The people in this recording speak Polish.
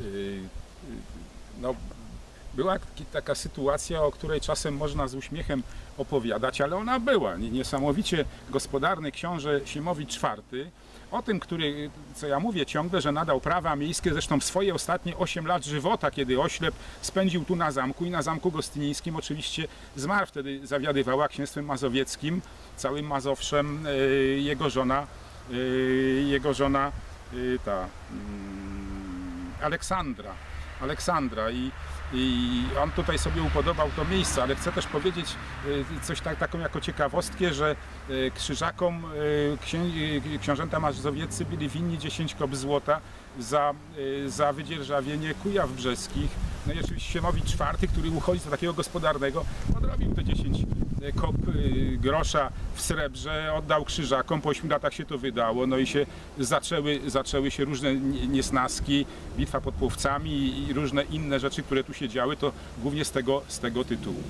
y, no, była taka sytuacja, o której czasem można z uśmiechem opowiadać, ale ona była. Nie- Niesamowicie gospodarny książę Siemowicz IV, o tym, który, co ja mówię ciągle, że nadał prawa miejskie, zresztą swoje ostatnie 8 lat żywota, kiedy oślep spędził tu na zamku i na zamku gostynińskim oczywiście zmarł. Wtedy zawiadywała księstwem mazowieckim, całym Mazowszem e, jego żona, jego żona ta mm, Aleksandra. Aleksandra i, i on tutaj sobie upodobał to miejsce, ale chcę też powiedzieć y, coś tak, taką jako ciekawostkę, że y, krzyżakom y, książęta mazowieccy byli winni 10 kop złota za, za wydzierżawienie Kujaw brzeskich. No i oczywiście Siemowicz IV, który uchodzi do takiego gospodarnego, odrobił te 10 kop y, grosza w srebrze, oddał krzyżakom, po 8 latach się to wydało, no i się zaczęły, zaczęły się różne nie- niesnaski, bitwa pod Płowcami i różne inne rzeczy, które tu się działy, to głównie z tego, z tego tytułu.